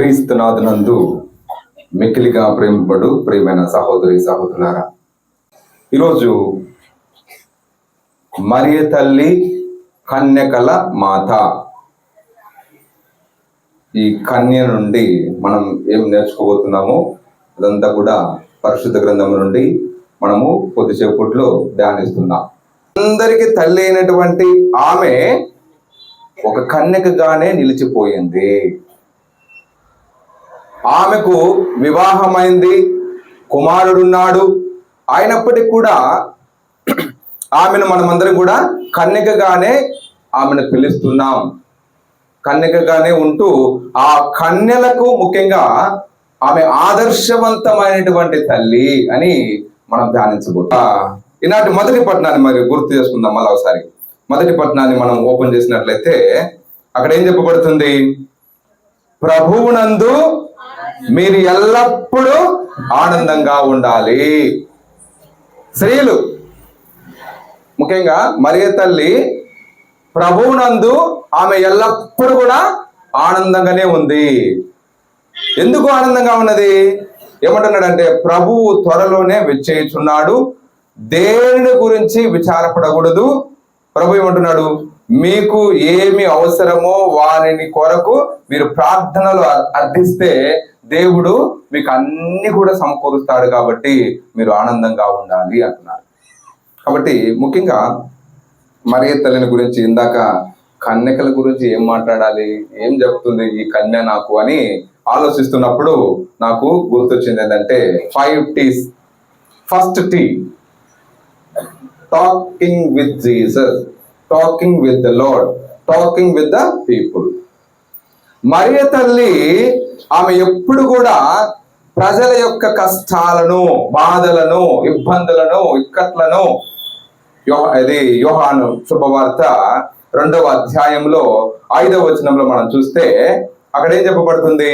క్రీస్తునాథునందు మిక్కిలిగా ప్రేమపడు ప్రియమైన సహోదరి సహోదరులారా. ఈరోజు మరియ తల్లి కన్యకల మాత. ఈ కన్య నుండి మనం ఏం నేర్చుకోబోతున్నామో అదంతా కూడా పరిశుద్ధ గ్రంథం నుండి మనము కొద్దిసేపట్లో ధ్యానిస్తున్నాం. అందరికి తల్లి అయినటువంటి ఆమె ఒక కన్యకగానే నిలిచిపోయింది. ఆమెకు వివాహమైంది కుమారుడున్నాడు. అయినప్పటికీ కూడా ఆమెను మనమందరం కూడా కన్యకగానే ఆమెను పిలుస్తున్నాం. కన్యకగానే ఉంటూ ఆ కన్యలకు ముఖ్యంగా ఆమె ఆదర్శవంతమైనటువంటి తల్లి అని మనం ధ్యానించబోతా ఈనాటి మొదటి పట్టణాన్ని మరి గుర్తు చేసుకుందాం మళ్ళీ ఒకసారి. మొదటి పట్టణాన్ని మనం ఓపెన్ చేసినట్లయితే అక్కడ ఏం చెప్పబడుతుంది? ప్రభువునందు మీరు ఎల్లప్పుడూ ఆనందంగా ఉండాలి. స్త్రీలు ముఖ్యంగా మరియ తల్లి ప్రభువునందు ఆమె ఎల్లప్పుడూ కూడా ఆనందంగానే ఉంది. ఎందుకు ఆనందంగా ఉన్నది? ఏమంటున్నాడంటే ప్రభువు త్వరలోనే విచ్చేయుచున్నాడు. దేని గురించి విచారపడకూడదు. ప్రభు ఏమంటున్నాడు? మీకు ఏమి అవసరమో వారిని కొరకు మీరు ప్రార్థనలు అర్థిస్తే దేవుడు మీకు అన్ని కూడా సమకూరుస్తాడు కాబట్టి మీరు ఆనందంగా ఉండాలి అంటున్నారు. కాబట్టి ముఖ్యంగా మరియ తల్లిని గురించి ఇందాక కన్యకల గురించి ఏం మాట్లాడాలి ఏం చెప్తుంది ఈ కన్య నాకు అని ఆలోచిస్తున్నప్పుడు నాకు గుర్తొచ్చింది ఏంటంటే five Ts. First T. Talking with Jesus. Talking with the Lord talking with the people. మరియ తల్లి ఆమె ఎప్పుడు కూడా ప్రజల యొక్క కష్టాలను బాధలను ఇబ్బందులను ఇక్కట్లను యో- ఇది యోహాను శుభవార్త రెండవ అధ్యాయంలో ఐదవ వచనంలో మనం చూస్తే అక్కడ ఏం చెప్పబడుతుంది?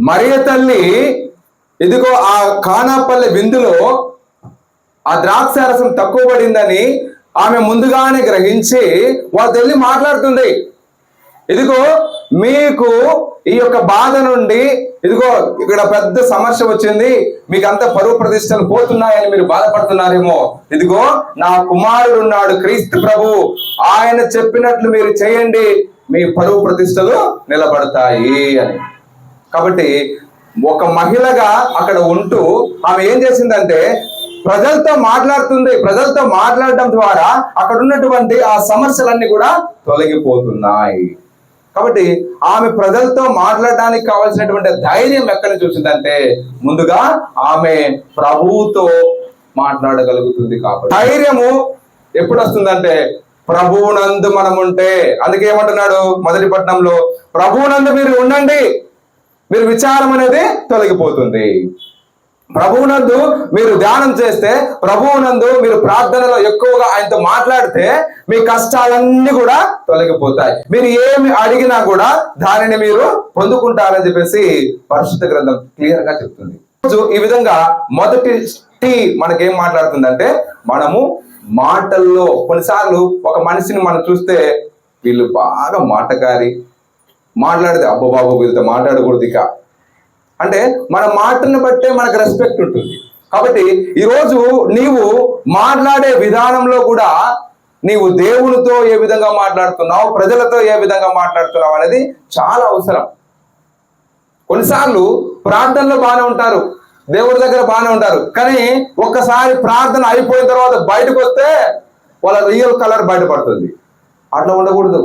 మరియ తల్లి ఇదిగో ఆ కానాపల్లె విందులో ఆ ద్రాక్షారసం తక్కువ పడిందని ఆమె ముందుగానే గ్రహించి వాళ్ళ తల్లి మాట్లాడుతుంది. ఇదిగో మీకు ఈ యొక్క బాధ నుండి ఇదిగో ఇక్కడ పెద్ద సమస్య వచ్చింది. మీకు అంత పరువు ప్రతిష్టలు పోతున్నాయని మీరు బాధపడుతున్నారేమో. ఇదిగో నా కుమారుడు ఉన్నాడు క్రీస్తు ప్రభు. ఆయన చెప్పినట్లు మీరు చేయండి. మీ పరువు ప్రతిష్టలు నిలబడతాయి అని. కాబట్టి ఒక మహిళగా అక్కడ ఉంటూ ఆమె ఏం చేసిందంటే ప్రజలతో మాట్లాడుతుంది. ప్రజలతో మాట్లాడడం ద్వారా అక్కడ ఉన్నటువంటి ఆ సమస్యలన్నీ కూడా తొలగిపోతున్నాయి. కాబట్టి ఆమె ప్రజలతో మాట్లాడడానికి కావాల్సినటువంటి ధైర్యం ఎక్కడ చూసిందంటే ముందుగా ఆమె ప్రభువుతో మాట్లాడగలుగుతుంది కాబట్టి. ధైర్యము ఎప్పుడు వస్తుందంటే ప్రభువునందు మనం ఉంటే. అందుకే ఏమంటున్నాడు మొదటి పట్టణంలో ప్రభువునందు మీరు ఉండండి మీరు విచారం అనేది తొలగిపోతుంది. ప్రభువునందు మీరు ధ్యానం చేస్తే ప్రభువునందు మీరు ప్రార్థనలో ఎక్కువగా ఆయనతో మాట్లాడితే మీ కష్టాలన్నీ కూడా తొలగిపోతాయి. మీరు ఏమి అడిగినా కూడా దానిని మీరు పొందుకుంటారని చెప్పేసి పరిశుద్ధ గ్రంథం క్లియర్గా చెప్తుంది ఈ విధంగా మొదటి టీ మనకేం మాట్లాడుతుందంటే మనము మాటల్లో కొన్నిసార్లు ఒక మనిషిని మనం చూస్తే వీళ్ళు బాగా మాటకారి మాట్లాడితే అబ్బో బాబు వీళ్ళతో మాట్లాడకూడదు ఇక. అంటే మన మాటను బట్టే మనకు రెస్పెక్ట్ ఉంటుంది. కాబట్టి ఈరోజు నీవు మాట్లాడే విధానంలో కూడా నీవు దేవునితో ఏ విధంగా మాట్లాడుతున్నావు ప్రజలతో ఏ విధంగా మాట్లాడుతున్నావు అనేది చాలా అవసరం. కొన్నిసార్లు ప్రార్థనలో బాగానే ఉంటారు దేవుడి దగ్గర బాగానే ఉంటారు. కానీ ఒక్కసారి ప్రార్థన అయిపోయిన తర్వాత బయటకు వస్తే వాళ్ళ రియల్ కలర్ బయటపడుతుంది. అట్లా ఉండకూడదు.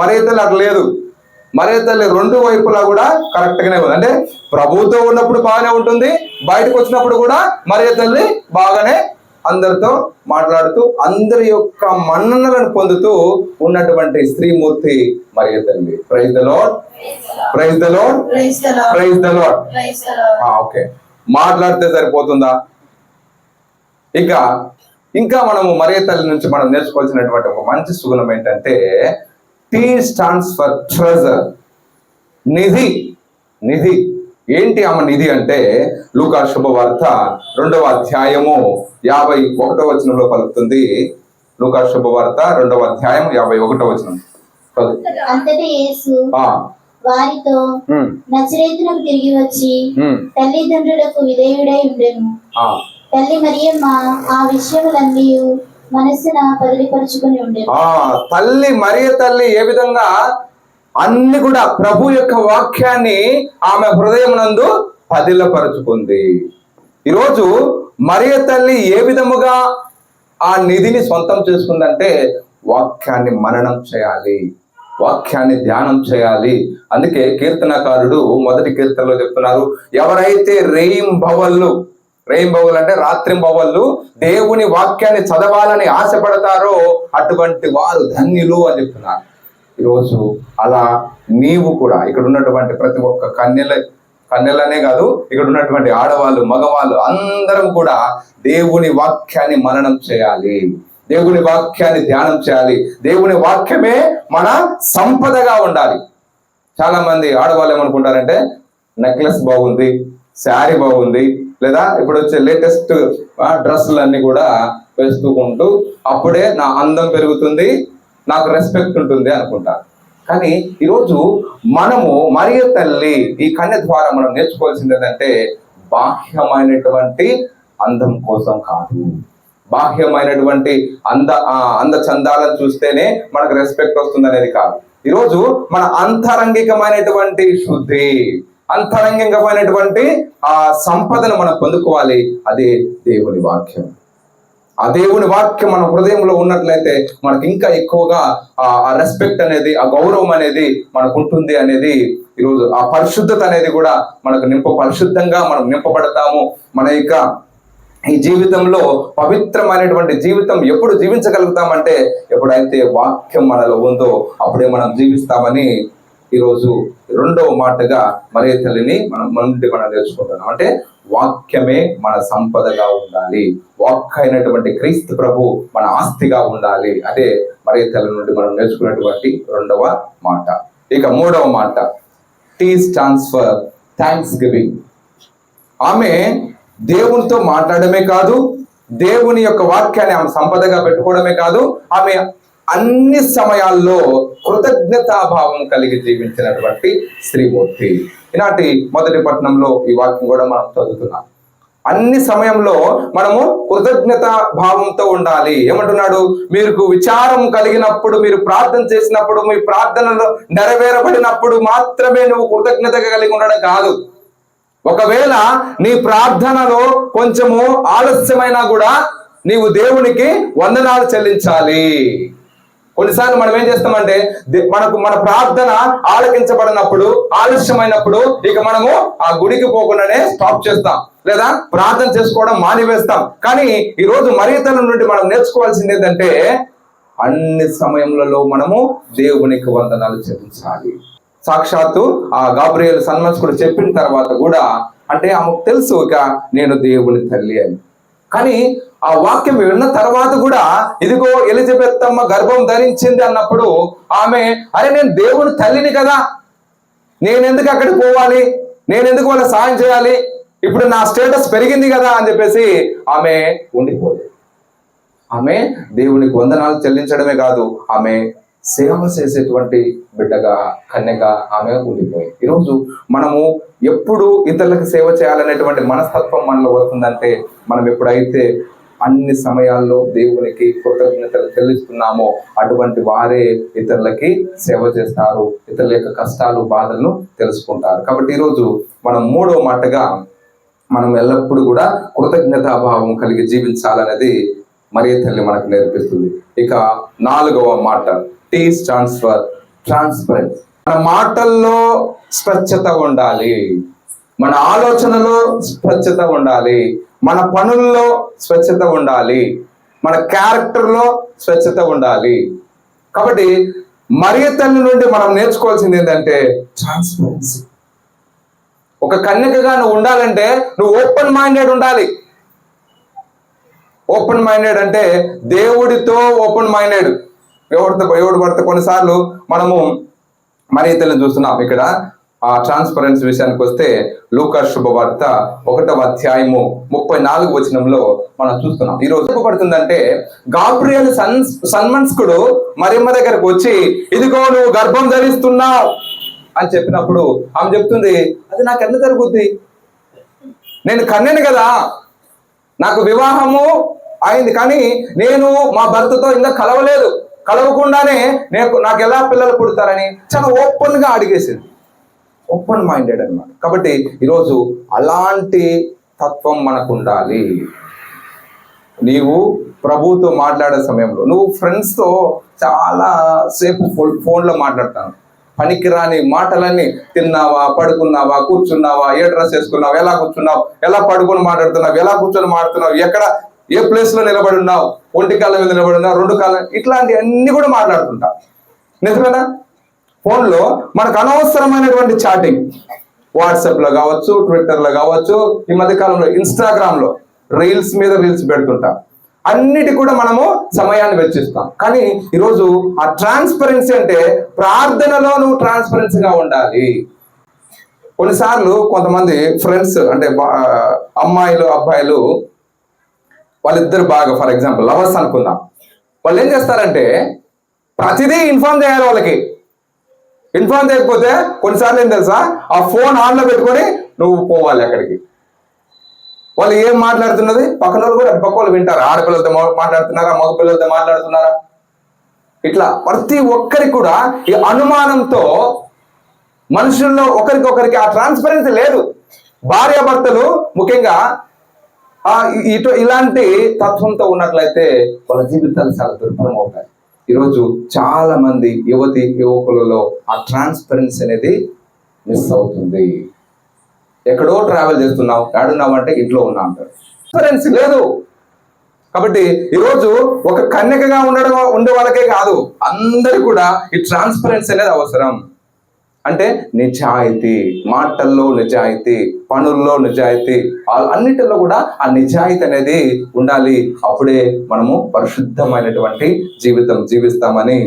మరే అట్లా లేదు. మరే తల్లి రెండు వైపులా కూడా కరెక్ట్ గానే ఉంది. అంటే ప్రభువుతో ఉన్నప్పుడు బాగానే ఉంటుంది బయటకు వచ్చినప్పుడు కూడా మరే తల్లి బాగానే అందరితో మాట్లాడుతూ అందరి యొక్క మన్ననలను పొందుతూ ఉన్నటువంటి స్త్రీమూర్తి మరియ తల్లి. Praise the Lord praise the. Praise the. Okay మాట్లాడితే సరిపోతుందా? ఇంకా ఇంకా మనము మరియ తల్లి నుంచి మనం నేర్చుకోవాల్సినటువంటి ఒక మంచి సుగుణం ఏంటంటే టీ స్టాండ్స్ ఫర్ ట్రెజర్. నిధి నిధి. ఏంటి ఆమె నిధి అంటే? లూకా శుభవార్త రెండవ అధ్యాయము యాభై ఒకటో వచనంలో పలుకుతుంది. లూకా శుభవార్త రెండవ అధ్యాయం యాభై ఒకటో వచనం. వారితో ఉమ్, నచరేతునకు తిరిగి వచ్చి తల్లిదండ్రులకు విధేయుడై ఉండెను. తల్లి మరియమ్మ ఆ విషయములన్నీ పదిలిపరుచుకుని ఆ తల్లి మరియ తల్లి ఏ విధంగా అన్ని కూడా ప్రభు యొక్క వాక్యాన్ని ఆమె హృదయం నందు పదిలపరుచుకుంది. ఈరోజు మరియ తల్లి ఏ విధముగా ఆ నిధిని సొంతం చేసుకుందంటే వాక్యాన్ని మననం చేయాలి. వాక్యాన్ని ధ్యానం చేయాలి. అందుకే కీర్తనకారుడు మొదటి కీర్తనలో చెప్తున్నారు ఎవరైతే రేయింబవళ్ళు రేయింబవళ్ళు అంటే రాత్రింబవళ్ళు దేవుని వాక్యాన్ని చదవాలని ఆశపడతారో అటువంటి వారు ధన్యులు అని చెప్తున్నారు. ఈరోజు అలా నీవు కూడా ఇక్కడ ఉన్నటువంటి ప్రతి ఒక్క కన్యల కన్యలనే కాదు ఇక్కడ ఉన్నటువంటి ఆడవాళ్ళు మగవాళ్ళు అందరం కూడా దేవుని వాక్యాన్ని మననం చేయాలి. దేవుని వాక్యాన్ని ధ్యానం చేయాలి. దేవుని వాక్యమే మన సంపదగా ఉండాలి. చాలా మంది ఆడవాళ్ళు ఏమనుకుంటారంటే నెక్లెస్ బాగుంది శారీ బాగుంది లేదా ఇప్పుడు వచ్చే లేటెస్ట్ డ్రెస్సులన్నీ కూడా వేసుకుంటూ అప్పుడే నా అందం పెరుగుతుంది నాకు రెస్పెక్ట్ ఉంటుంది అనుకుంటా. కానీ ఈరోజు మనము మరియ తల్లి ఈ కన్య ద్వారా మనం నేర్చుకోవాల్సింది ఏంటంటే బాహ్యమైనటువంటి అందం కోసం కాదు. బాహ్యమైనటువంటి అంద అంద చందాలను చూస్తేనే మనకు రెస్పెక్ట్ వస్తుంది అనేది కాదు. ఈరోజు మన అంతరంగికమైనటువంటి శుద్ధి అంతరంగికమైనటువంటి ఆ సంపదను మనం పొందుకోవాలి. అది దేవుని వాక్యం. ఆ దేవుని వాక్యం మన హృదయంలో ఉన్నట్లయితే మనకి ఇంకా ఎక్కువగా ఆ ఆ రెస్పెక్ట్ అనేది ఆ గౌరవం అనేది మనకు ఉంటుంది అనేది ఈరోజు ఆ పరిశుద్ధత అనేది కూడా మనకు నింప పరిశుద్ధంగా మనం నింపబడతాము. మన యొక్క ఈ జీవితంలో పవిత్రమైనటువంటి జీవితం ఎప్పుడు జీవించగలుగుతామంటే ఎప్పుడైతే వాక్యం మనలో ఉందో అప్పుడే మనం జీవిస్తామని ఈరోజు రెండవ మాటగా మరే తల్లిని మనం మన నుండి మనం నేర్చుకుంటున్నాం. అంటే వాక్యమే మన సంపదగా ఉండాలి. వాక్ అయినటువంటి క్రీస్తు ప్రభు మన ఆస్తిగా ఉండాలి. అదే మరే తల్లి నుండి మనం నేర్చుకున్నటువంటి రెండవ మాట. ఇక మూడవ మాట. T stands for thanksgiving ఆమె దేవునితో మాట్లాడమే కాదు దేవుని యొక్క వాక్యాన్ని ఆమె సంపదగా పెట్టుకోవడమే కాదు ఆమె అన్ని సమయాల్లో కృతజ్ఞతాభావం కలిగి జీవించినటువంటి శ్రీమూర్తి. ఈనాటి మొదటి పట్టణంలో ఈ వాక్యం కూడా మనం చదువుతున్నాం. అన్ని సమయంలో మనము కృతజ్ఞత భావంతో ఉండాలి. ఏమంటున్నాడు? మీకు విచారం కలిగినప్పుడు మీరు ప్రార్థన చేసినప్పుడు మీ ప్రార్థనలో నెరవేరబడినప్పుడు మాత్రమే నువ్వు కృతజ్ఞతగా కలిగి ఉండడం కాదు. ఒకవేళ నీ ప్రార్థనలో కొంచెము ఆలస్యమైనా కూడా నీవు దేవునికి వందనాలు చెల్లించాలి. కొన్నిసార్లు మనం ఏం చేస్తామంటే మనకు మన ప్రార్థన ఆలకించబడినప్పుడు ఆలస్యమైనప్పుడు ఇక మనము ఆ గుడికి పోకుండానే స్టాప్ చేస్తాం. లేదా ప్రార్థన చేసుకోవడం మానివేస్తాం. కానీ ఈ రోజు మరీతల నుండి మనం నేర్చుకోవాల్సింది ఏంటంటే అన్ని సమయములలో మనము దేవునికి వందనాలు చెల్లించాలి. సాక్షాత్తు ఆ గాబ్రియల్ సన్మస్కుడు చెప్పిన తర్వాత కూడా అంటే ఆమెకు తెలుసు ఇక నేను దేవుని తల్లి అని. కానీ ఆ వాక్యం విన్న తర్వాత కూడా ఇదిగో ఎలిజబెత్ అమ్మ గర్భం ధరించింది అన్నప్పుడు ఆమె అరే నేను దేవుని తల్లిని కదా. నేను ఎందుకు అక్కడికి పోవాలి? నేను ఎందుకు వాళ్ళ సాయం చేయాలి? ఇప్పుడు నా స్టేటస్ పెరిగింది కదా అని చెప్పేసి ఆమె ఉండిపోలేదు. ఆమె దేవునికి వందనాలు చెల్లించడమే కాదు ఆమె సేవ చేసేటువంటి బిడ్డగా కన్యగా ఆమె ఉండిపోయింది. ఈరోజు మనము ఎప్పుడు ఇతరులకు సేవ చేయాలనేటువంటి మనస్తత్వం మనలో వస్తుందంటే మనం ఎప్పుడైతే అన్ని సమయాల్లో దేవునికి కృతజ్ఞతలు చెల్లిస్తున్నామో అటువంటి వారే ఇతరులకి సేవ చేస్తారు ఇతరుల యొక్క కష్టాలు బాధలను తెలుసుకుంటారు. కాబట్టి ఈరోజు మనం మూడో మాటగా మనం ఎల్లప్పుడూ కూడా కృతజ్ఞతాభావం కలిగి జీవించాలనేది మరియ తల్లి మనకు నేర్పిస్తుంది. ఇక నాలుగవ మాట. టీ స్టాండ్స్ ఫర్ ట్రాన్స్పరెన్స్ మన మాటల్లో స్వచ్ఛత ఉండాలి. మన ఆలోచనలో స్వచ్ఛత ఉండాలి. మన పనుల్లో స్వచ్ఛత ఉండాలి. మన క్యారెక్టర్లో స్వచ్ఛత ఉండాలి. కాబట్టి మరియ తల్లి నుండి మనం నేర్చుకోవాల్సింది ఏంటంటే ట్రాన్స్పరెన్సీ. ఒక కన్యకగా నువ్వు ఉండాలంటే నువ్వు ఓపెన్ మైండెడ్ ఉండాలి. ఓపెన్ మైండెడ్ అంటే దేవుడితో ఓపెన్ మైండెడ్. ఎవరితో ఎవడు పడితే కొన్నిసార్లు మనము మరి ఇతరులను చూస్తున్నాం. ఇక్కడ ఆ ట్రాన్స్పరెన్సీ విషయానికి వస్తే లూకాస్ శుభవార్త ఒకటవ అధ్యాయము ముప్పై నాలుగు వచనంలో మనం చూస్తున్నాం. ఈ రోజు చెప్పబడుతుందంటే గాబ్రియల్ సన్ సన్మన్స్కుడు మరిమ్మ దగ్గరకు వచ్చి ఇదిగో నువ్వు గర్భం ధరిస్తున్నావు అని చెప్పినప్పుడు ఆమె చెప్తుంది అది నాకు ఎంత జరుగుద్ది? నేను కన్నాను కదా నాకు వివాహము అయింది కానీ నేను మా భర్తతో ఇంకా కలవలేదు. కలవకుండానే నేను నాకు ఎలా పిల్లలు పుడతారని చాలా ఓపెన్గా అడిగేసింది. ఓపెన్ మైండెడ్ అనమాట కాబట్టి ఈరోజు అలాంటి తత్వం మనకు ఉండాలి నీవు ప్రభుతో మాట్లాడే సమయంలో నువ్వు ఫ్రెండ్స్తో చాలా సేపు ఫోన్లో మాట్లాడతాను. పనికిరాని మాటలన్నీ తిన్నావా పడుకున్నావా కూర్చున్నావా ఏ డ్రెస్ వేసుకున్నావు ఎలా కూర్చున్నావు ఎలా పడుకొని మాట్లాడుతున్నావు ఎలా కూర్చొని మాట్లాడుతున్నావు ఎక్కడ ఏ ప్లేస్లో నిలబడి ఉన్నావు? ఒంటి కాలం మీద నిలబడి ఉన్నావు? రెండు కాలం ఇట్లాంటి అన్ని కూడా మాట్లాడుతుంటా. నిజమేనా? ఫోన్లో మనకు అనవసరమైనటువంటి చాటింగ్ వాట్సాప్లో కావచ్చు ట్విట్టర్లో కావచ్చు ఈ మధ్య కాలంలో ఇన్స్టాగ్రామ్లో రీల్స్ మీద రీల్స్ పెడుతుంటాం. అన్నిటి కూడా మనము సమయాన్ని వెచ్చిస్తాం. కానీ ఈరోజు ఆ ట్రాన్స్పరెన్సీ అంటే ప్రార్థనలో నువ్వు ట్రాన్స్పరెన్సీగా ఉండాలి. కొన్నిసార్లు కొంతమంది ఫ్రెండ్స్ అంటే అమ్మాయిలు అబ్బాయిలు వాళ్ళిద్దరు బాగా ఫర్ ఎగ్జాంపుల్ లవర్స్ అనుకుందాం. వాళ్ళు ఏం చేస్తారంటే ప్రతిదీ ఇన్ఫార్మ్ చేయాలి వాళ్ళకి. ఇన్ఫార్మ్ చేయకపోతే కొన్నిసార్లు ఏం తెలుసా? ఆ ఫోన్ ఆన్లో పెట్టుకొని నువ్వు పోవాలి అక్కడికి. వాళ్ళు ఏం మాట్లాడుతున్నది? పక్కన వాళ్ళు కూడా పక్క వాళ్ళు వింటారు. ఆడపిల్లలతో మాట్లాడుతున్నారా? మగ పిల్లలతో మాట్లాడుతున్నారా? ఇట్లా ప్రతి ఒక్కరికి కూడా ఈ అనుమానంతో మనుషుల్లో ఒకరికొకరికి ఆ ట్రాన్స్పరెన్సీ లేదు. భార్యాభర్తలు ముఖ్యంగా ఇటు ఇలాంటి తత్వంతో ఉన్నట్లయితే వాళ్ళ జీవితాలు చాలా దుర్భరం అవుతాయి. ఈరోజు చాలా మంది యువతి యువకులలో ఆ ట్రాన్స్పరెన్సీ అనేది మిస్ అవుతుంది. ఎక్కడో ట్రావెల్ చేస్తున్నావు ఏడున్నావు అంటే ఇంట్లో ఉన్నా అంటారు. ట్రాన్స్పరెన్సీ లేదు. కాబట్టి ఈరోజు ఒక కన్యకగా ఉండడం ఉండే వాళ్ళకే కాదు అందరు కూడా ఈ ట్రాన్స్పరెన్సీ అనేది అవసరం. అంటే నిజాయితీ మాటల్లో నిజాయితీ పనుల్లో నిజాయితీ అన్నిటిలో కూడా ఆ నిజాయితీ అనేది ఉండాలి. అప్పుడే మనము పరిశుద్ధమైనటువంటి జీవితం జీవిస్తామని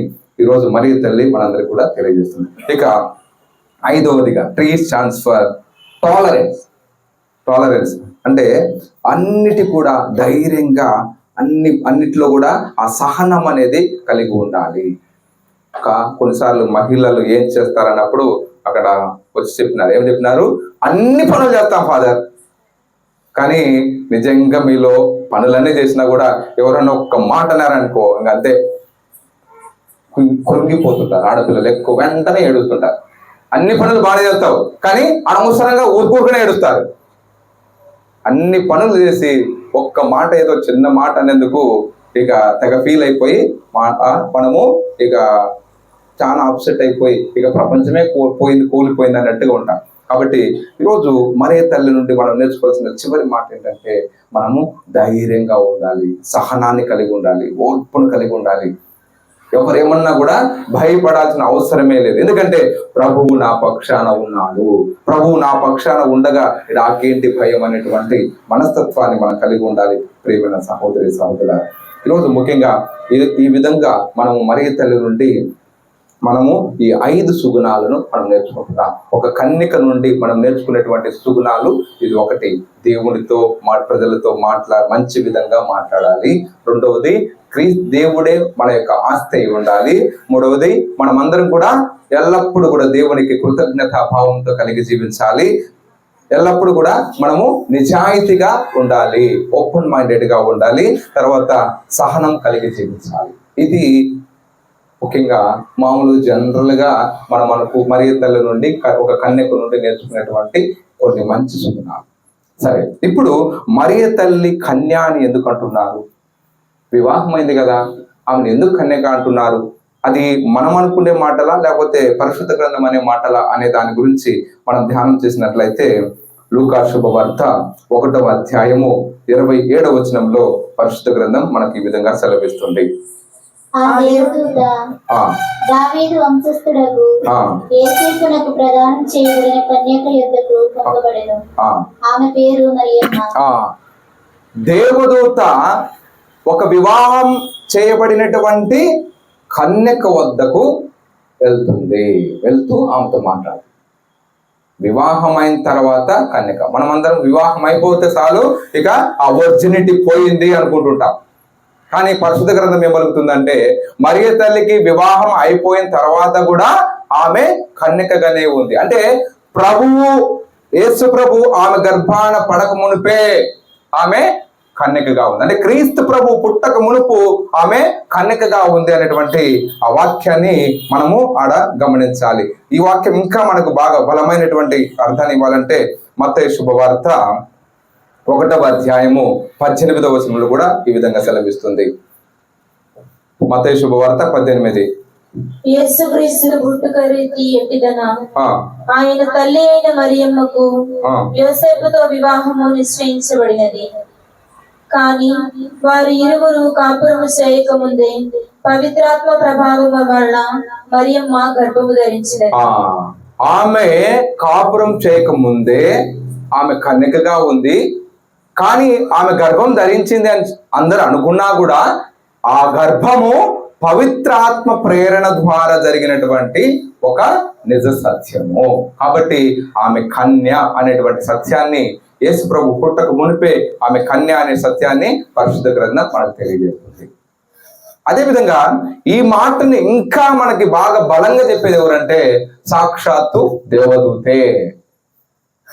ఈరోజు మరి తల్లి మనందరికి కూడా తెలియజేస్తుంది. ఇక ఐదవదిగా ట్రీస్ ట్రాన్స్ఫర్ టాలరెన్స్ టాలరెన్స్ అంటే అన్నిటి కూడా ధైర్యంగా అన్ని అన్నిటిలో కూడా ఆ సహనం అనేది కలిగి ఉండాలి. కొన్నిసార్లు మహిళలు ఏం చేస్తారన్నప్పుడు అక్కడ వచ్చి చెప్పినారు. ఏం చెప్పినారు? అన్ని పనులు చేస్తాం ఫాదర్. కానీ నిజంగా మీలో పనులన్నీ చేసినా కూడా ఎవరైనా ఒక్క మాట అన్నారనుకో ఇంకా అంతే. కు- కృంగిపోతుంటారు. ఆడపిల్లలు ఎక్కువ వెంటనే ఏడుస్తుంటారు. అన్ని పనులు బాగా చేస్తావు కానీ అనవసరంగా ఊరుకూరుకునే ఏడుస్తారు. అన్ని పనులు చేసి ఒక్క మాట ఏదో చిన్న మాట అనేందుకు ఇక తెగ ఫీల్ అయిపోయి మా- మనము ఇక చాలా అప్సెట్ అయిపోయి ఇక ప్రపంచమే పోయింది కూలిపోయింది అన్నట్టుగా ఉంటాం. కాబట్టి ఈరోజు మరే తల్లి నుండి మనం నేర్చుకోవాల్సిన చివరి మాట ఏంటంటే మనము ధైర్యంగా ఉండాలి సహనాన్ని కలిగి ఉండాలి ఓర్పును కలిగి ఉండాలి. ఎవరు ఏమన్నా కూడా భయపడాల్సిన అవసరమే లేదు. ఎందుకంటే ప్రభువు నా పక్షాన ఉన్నాడు. ప్రభువు నా పక్షాన ఉండగా నాకేంటి భయం అనేటువంటి మనస్తత్వాన్ని మనం కలిగి ఉండాలి ప్రియమైన సహోదరి సహోదర ఈరోజు ముఖ్యంగా ఈ ఈ విధంగా మనము మరి తల్లి నుండి మనము ఈ ఐదు సుగుణాలను మనం నేర్చుకుంటున్నాం. ఒక కన్నిక నుండి మనం నేర్చుకునేటువంటి సుగుణాలు ఇది ఒకటి. దేవునితో మా ప్రజలతో మాట్లా మంచి విధంగా మాట్లాడాలి. రెండవది క్రీ దేవుడే మన యొక్క ఆస్తి అయి ఉండాలి. మూడవది మనమందరం కూడా ఎల్లప్పుడూ కూడా దేవునికి కృతజ్ఞతా భావంతో కలిగి జీవించాలి. ఎల్లప్పుడూ కూడా మనము నిజాయితీగా ఉండాలి. ఓపెన్ మైండెడ్గా ఉండాలి. తర్వాత సహనం కలిగి జీవించాలి. ఇది ముఖ్యంగా మామూలు జనరల్గా మనం మనకు మరియ తల్లి నుండి ఒక కన్యకు నుండి నేర్చుకునేటువంటి కొన్ని మంచి సుగుణాలు. సరే ఇప్పుడు మరియ తల్లి కన్య అని ఎందుకు అంటున్నారు? వివాహమైంది కదా ఆమెను ఎందుకు కన్యక అంటున్నారు? అది మనం అనుకునే మాటలా లేకపోతే పరిశుద్ధ గ్రంథం అనే మాటలా అనే దాని గురించి మనం ధ్యానం చేసినట్లయితే లూకా శుభవార్త ఒకటవ అధ్యాయము ఇరవై ఏడవ వచనంలో పరిశుద్ధ గ్రంథం మనకి ఈ విధంగా సెలవిస్తుంది. దావీదు వంశస్థుడకు ఆ. ఏసేపునకు ప్రదానం చేయబడిన కన్యక యుద్ధకు పంపబడెను. ఆ. ఆమె పేరు మరియమ్మ. దేవదూత ఒక వివాహం చేయబడినటువంటి కన్యక వద్దకు వెళ్తుంది. వెళ్తూ ఆమెతో మాట్లాడు. వివాహం అయిన తర్వాత కన్యక. మనమందరం వివాహం అయిపోతే చాలు ఇక ఆ వర్జినిటీ పోయింది అనుకుంటుంటాం. కానీ పరిశుద్ధ గ్రంథం ఏమలుగుతుందంటే మరియ తల్లికి వివాహం అయిపోయిన తర్వాత కూడా ఆమె కన్నికగానే ఉంది. అంటే ప్రభువు యేసు ప్రభు ఆమె గర్భాన పడక మునిపే ఆమె కన్యకగా ఉంది. అంటే క్రీస్తు ప్రభు పుట్టక మునుపు ఆమె కన్యకగా ఉంది అనేటువంటి ఆ వాక్యాన్ని మనము ఆడ గమనించాలి. ఈ వాక్యం ఇంకా మనకు బాగా బలమైనటువంటి అర్థాన్ని ఇవ్వాలంటే మత శుభవార్త ఒకటవ అధ్యాయము పద్దెనిమిదవ వచనంలో కూడా ఈ విధంగా సెలవిస్తుంది. మత్తయి శుభవార్త పద్దెనిమిది. యేసుక్రీస్తును పుట్టుక రీతి ఎట్టిదన ఆయన తల్లి అయిన మరియమ్మకు యోసేపుతో వివాహము నిశ్చయించబడినది. కానీ వారి ఇరువురు కాపురము చేయకముందే పవిత్రాత్మ ప్రభావము వలన మరియమ్మ గర్భము ధరించినది. ఆ. ఆమె కాపురం చేయకముందే ఆమె కన్యకగా ఉంది కానీ ఆమె గర్భం ధరించింది అని అందరు అనుకున్నా కూడా ఆ గర్భము పవిత్రాత్మ ప్రేరణ ద్వారా జరిగినటువంటి ఒక నిజ సత్యము. కాబట్టి ఆమె కన్య అనేటువంటి సత్యాన్ని యేసు ప్రభు పుట్టక మునిపే ఆమె కన్య అనే సత్యాన్ని పరిశుద్ధ గ్రంథం మనకు తెలియజేస్తుంది. అదేవిధంగా ఈ మాటని ఇంకా మనకి బాగా బలంగా చెప్పేది ఎవరంటే సాక్షాత్తు దేవదూతే.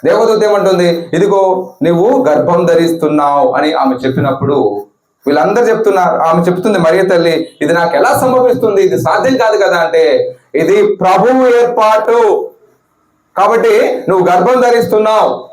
దేవదూత ఏమంటుంది? ఇదిగో నువ్వు గర్భం ధరిస్తున్నావు అని ఆమె చెప్పినప్పుడు వీళ్ళందరూ చెప్తున్నారు. ఆమె చెప్తుంది మరియ తల్లి ఇది నాకు ఎలా సంభవిస్తుంది? ఇది సాధ్యం కాదు కదా అంటే ఇది ప్రభువు ఏర్పాటు. కాబట్టి నువ్వు గర్భం ధరిస్తున్నావు.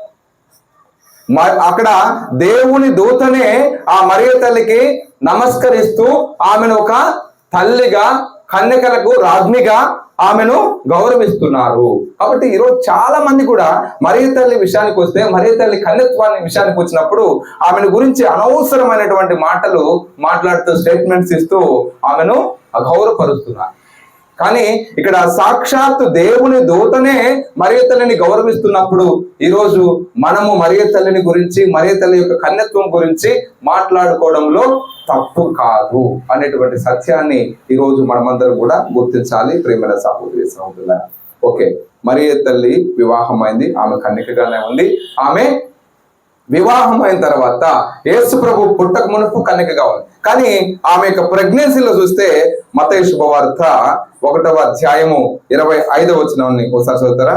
మ- అక్కడ దేవుని దూతనే ఆ మరియ తల్లికి నమస్కరిస్తూ ఆమెను ఒక తల్లిగా కన్యకలకు రాజ్ఞిగా ఆమెను గౌరవిస్తున్నారు. కాబట్టి ఈరోజు చాలా మంది కూడా మరియ తల్లి విషయానికి వస్తే మరియ తల్లి కన్యత్వాన్ని విషయానికి వచ్చినప్పుడు ఆమెను గురించి అనవసరమైనటువంటి మాటలు మాట్లాడుతూ స్టేట్మెంట్స్ ఇస్తూ ఆమెను గౌరవపరుస్తున్నారు కానీ ఇక్కడ సాక్షాత్తు దేవుని దూతనే మరియ తల్లిని గౌరవిస్తున్నప్పుడు ఈరోజు మనము మరియ తల్లిని గురించి మరియ తల్లి యొక్క కన్యత్వం గురించి మాట్లాడుకోవడంలో తప్పు కాదు అనేటువంటి సత్యాన్ని ఈరోజు మనమందరం కూడా గుర్తించాలి. ప్రేమల సహోదరి సహోదరుల ఓకే మరియ తల్లి వివాహమైంది. ఆమె కన్యకగానే ఉంది. ఆమె వివాహం అయిన తర్వాత యేసు ప్రభు పుట్టక మునుపు కన్యకగా ఉంది. కానీ ఆమె యొక్క ప్రెగ్నెన్సీలో చూస్తే మతయ శుభవార్త ఒకటవ అధ్యాయము ఇరవై ఐదవ వచనాన్ని ఒకసారి చదువుతారా?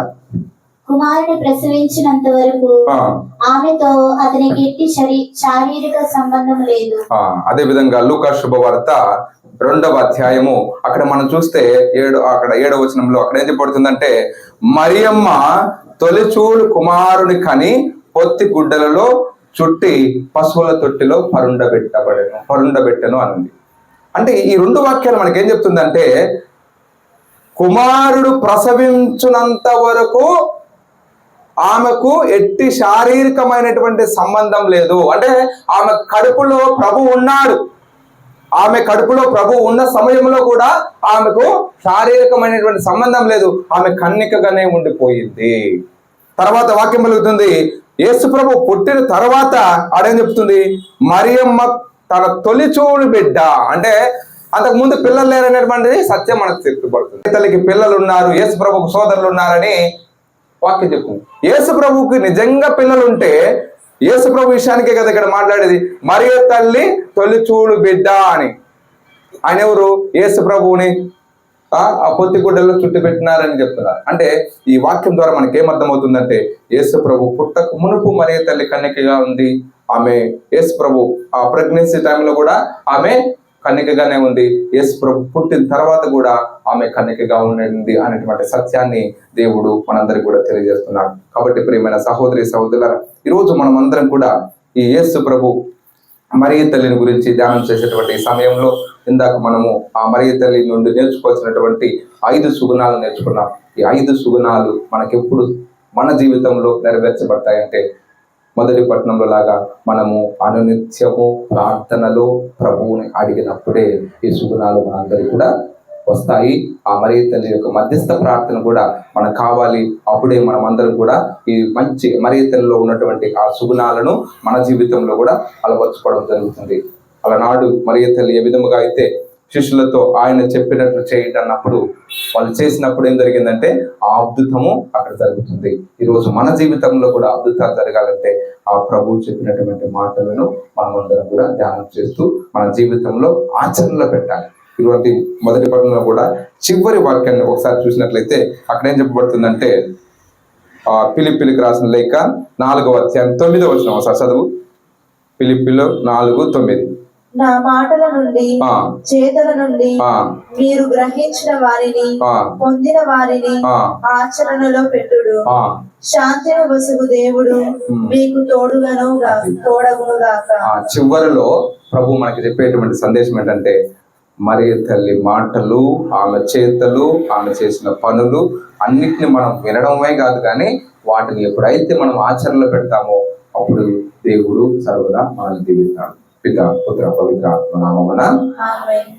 కుమారుని ప్రసవించినంత వరకు ఆమెతో అతనికి ఎట్టి శరీ శారీరక సంబంధం లేదు. అదే విధంగా లూకా శుభవార్త రెండవ అధ్యాయము అక్కడ మనం చూస్తే ఏడు అక్కడ ఏడవ వచనంలో అక్కడ ఏం చెప్పబడుతుందంటే మరియమ్మ తొలిచూలు కుమారుని కని పొత్తి గుడ్డలలో చుట్టి పశువుల తొట్టిలో పరుండబెట్టబడను పరుండబెట్టను అనింది. అంటే ఈ రెండు వాక్యాలు మనకేం చెప్తుందంటే కుమారుడు ప్రసవించునంత వరకు ఆమెకు ఎట్టి శారీరకమైనటువంటి సంబంధం లేదు. అంటే ఆమె కడుపులో ప్రభు ఉన్నాడు. ఆమె కడుపులో ప్రభు ఉన్న సమయంలో కూడా ఆమెకు శారీరకమైనటువంటి సంబంధం లేదు. ఆమె కన్నికగానే ఉండిపోయింది. తర్వాత వాక్యం కలుగుతుంది యేసు ప్రభు పుట్టిన తర్వాత ఆడేం చెప్తుంది? మరియమ్మ తన తొలిచూడు బిడ్డ. అంటే అంతకు ముందు పిల్లలు లేరనేటువంటిది సత్యం మనకు చెప్పుబడుతుంది తల్లికి పిల్లలు ఉన్నారు యేసు ప్రభుకు సోదరులు ఉన్నారని వాక్యం చెప్తుంది. యేసు ప్రభుకి నిజంగా పిల్లలు ఉంటే యేసు ప్రభు విషయానికే కదా ఇక్కడ మాట్లాడేది? మరియు తల్లి తొలిచూడు బిడ్డ అని. ఆయన ఎవరు? యేసు ప్రభువుని ఆ పొత్తి గుడ్డల్లో చుట్టు పెట్టినారని చెప్తున్నారు అంటే ఈ వాక్యం ద్వారా మనకి ఏమర్థమవుతుందంటే యేసు ప్రభు పుట్టక మునుపు మరియ తల్లి కన్యకగా ఉంది. ఆమె యేసు ప్రభు ఆ ప్రెగ్నెన్సీ టైంలో కూడా ఆమె కన్యకగానే ఉంది. యేసు ప్రభు పుట్టిన తర్వాత కూడా ఆమె కన్యకగా ఉండింది అనేటువంటి సత్యాన్ని దేవుడు మనందరికి కూడా తెలియజేస్తున్నాడు. కాబట్టి ప్రియమైన సహోదరి సహోదరుల ఈరోజు మనం అందరం కూడా ఈ యేసు ప్రభు మరియ తల్లిని గురించి ధ్యానం చేసేటువంటి సమయంలో ఇందాక మనము ఆ మరియ తల్లి నుండి నేర్చుకోవాల్సినటువంటి ఐదు సుగుణాలు నేర్చుకున్నాం. ఈ ఐదు సుగుణాలు మనకెప్పుడు మన జీవితంలో నెరవేర్చబడతాయంటే మొదటి పట్టణంలో లాగా మనము అనునిత్యము ప్రార్థనలో ప్రభువుని అడిగినప్పుడే ఈ సుగుణాలు మనందరికీ కూడా వస్తాయి. ఆ మరియ తల్లి యొక్క మధ్యస్థ ప్రార్థన కూడా మనకు కావాలి. అప్పుడే మనం అందరం కూడా ఈ మంచి మరియ తల్లిలో ఉన్నటువంటి ఆ సుగుణాలను మన జీవితంలో కూడా అలవర్చుకోవడం జరుగుతుంది. అలనాడు మరియ తల్లి ఏ విధముగా అయితే శిష్యులతో ఆయన చెప్పినట్లు చేయండి అన్నప్పుడు వాళ్ళు చేసినప్పుడు ఏం జరిగిందంటే ఆ అద్భుతము అక్కడ జరుగుతుంది. ఈరోజు మన జీవితంలో కూడా అద్భుతాలు జరగాలంటే ఆ ప్రభు చెప్పినటువంటి మాటలను మనమందరం కూడా ధ్యానం చేస్తూ మన జీవితంలో ఆచరణలో పెట్టాలి. ఇటువంటి మొదటి పట్టణంలో కూడా చివరి వాక్యాన్ని ఒకసారి చూసినట్లయితే అక్కడ ఏం చెప్పబడుతుందంటే ఆ పిలిపిలికి రాసిన లేఖ నాలుగవ అధ్యాయం తొమ్మిదో వచ్చిన ఒకసారి చదువు. పిలిపిలో నాలుగు తొమ్మిది. నా మాటల నుండి. చేతల నుండి మీరు గ్రహించిన వారిని పొందిన వారిని ఆచరణలో పెట్టుడు. శాంతిని వసుగు దేవుడు మీకు తోడుగను గా- తోడగును గాక. ఆ చివరిలో ప్రభు మనకి చెప్పేటువంటి సందేశం ఏంటంటే మరి తల్లి మాటలు ఆమె చేతలు ఆమె చేసిన పనులు అన్నిటిని మనం వినడమే కాదు కానీ వాటిని ఎప్పుడైతే మనం ఆచరణలో పెడతామో అప్పుడు దేవుడు సర్వదా మనల్ని దీవిస్తాడు. పిత పుత్ర పవిత్ర ఆత్మ నామమున ఆమేన్